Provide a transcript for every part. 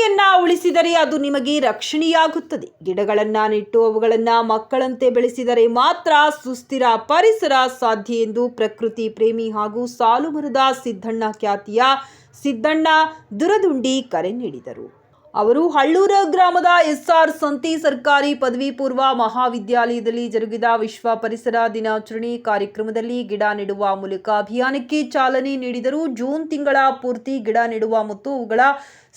ಪ್ರಕೃತಿಯನ್ನ ಉಳಿಸಿದರೆ ಅದು ನಿಮಗೆ ರಕ್ಷಣೆಯಾಗುತ್ತದೆ. ಗಿಡಗಳನ್ನ ನೆಟ್ಟು ಅವುಗಳನ್ನ ಮಕ್ಕಳಂತೆ ಬೆಳೆಸಿದರೆ ಮಾತ್ರ ಸುಸ್ಥಿರ ಪರಿಸರ ಸಾಧ್ಯ ಎಂದು ಪ್ರಕೃತಿ ಪ್ರೇಮಿ ಹಾಗೂ ಸಾಲುಮರದ ಸಿದ್ದಣ್ಣ ಖ್ಯಾತಿಯ ಸಿದ್ದಣ್ಣ ದುರದುಂಡಿ ಕರೆ ನೀಡಿದರು. ಅವರು ಹಳ್ಳೂರ ಗ್ರಾಮದ ಎಸ್ಆರ್ ಸಂತಿ ಸರ್ಕಾರಿ ಪದವಿ ಪೂರ್ವ ಮಹಾವಿದ್ಯಾಲಯದಲ್ಲಿ ಜರುಗಿದ ವಿಶ್ವ ಪರಿಸರ ದಿನಾಚರಣೆ ಕಾರ್ಯಕ್ರಮದಲ್ಲಿ ಗಿಡ ನೆಡುವ ಮೂಲಕ ಅಭಿಯಾನಕ್ಕೆ ಚಾಲನೆ ನೀಡಿದರು. ಜೂನ್ ತಿಂಗಳ ಪೂರ್ತಿ ಗಿಡ ನೆಡುವ ಮತ್ತು ಅವುಗಳ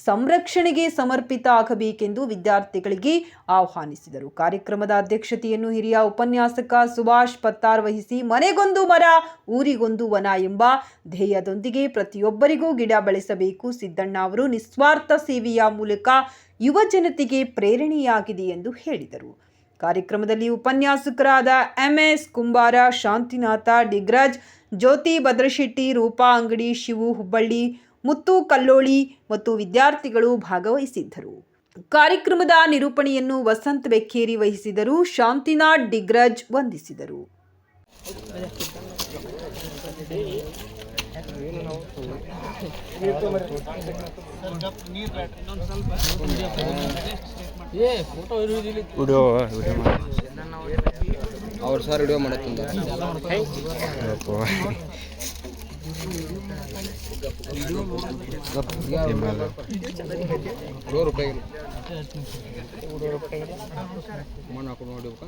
ಸಂರಕ್ಷಣೆಗೆ ಸಮರ್ಪಿತ ಆಗಬೇಕೆಂದು ವಿದ್ಯಾರ್ಥಿಗಳಿಗೆ ಆಹ್ವಾನಿಸಿದರು. ಕಾರ್ಯಕ್ರಮದ ಅಧ್ಯಕ್ಷತೆಯನ್ನು ಹಿರಿಯ ಉಪನ್ಯಾಸಕ ಸುಭಾಷ್ ಪತ್ತಾರ್ ವಹಿಸಿ, ಮನೆಗೊಂದು ಮರ, ಊರಿಗೊಂದು ವನ ಎಂಬ ಧ್ಯೇಯದೊಂದಿಗೆ ಪ್ರತಿಯೊಬ್ಬರಿಗೂ ಗಿಡ ಬೆಳೆಸಬೇಕು. ಸಿದ್ದಣ್ಣ ಅವರು ನಿಸ್ವಾರ್ಥ ಸೇವೆಯ ಮೂಲಕ ಯುವ ಜನತೆಗೆ ಪ್ರೇರಣೆಯಾಗಿದೆ ಎಂದು ಹೇಳಿದರು. ಕಾರ್ಯಕ್ರಮದಲ್ಲಿ ಉಪನ್ಯಾಸಕರಾದ ಎಂಎಸ್ ಕುಂಬಾರ, ಶಾಂತಿನಾಥ ಡಿಗ್ರಜ್ ಜ್ಯೋತಿ ಭದ್ರಶೆಟ್ಟಿ, ರೂಪಾ ಅಂಗಡಿ, ಶಿವು ಹುಬ್ಬಳ್ಳಿ, ಮುತ್ತು ಕಲ್ಲೋಳಿ ಮತ್ತು ವಿದ್ಯಾರ್ಥಿಗಳು ಭಾಗವಹಿಸಿದ್ದರು. ಕಾರ್ಯಕ್ರಮದ ನಿರೂಪಣೆಯನ್ನು ವಸಂತ್ ಬೆಕ್ಕೇರಿ ವಹಿಸಿದರು, ಶಾಂತಿನಾಥ್ ಡಿಗ್ರಜ್ ವಂದಿಸಿದರು. ವಿಡಿಯೋ ವಿಡಿಯೋ ಅವ್ರು ಸರ್ ವಿಡಿಯೋ ಮಾಡತ್ತಿಂದ ರೂಪಾಯಿ ಮಣ್ಣು ಹಾಕೊಂಡು ನೋಡಿಬೇಕಾ.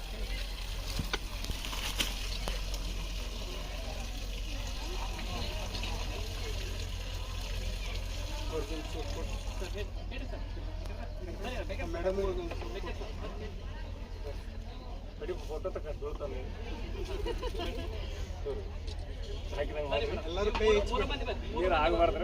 ಮೇಡಮ್ ಫೋಟೋ ತಗೊಂಡು ಎಲ್ಲರೂ ಕೈ ನೀರು ಆಗಬಾರ್ದು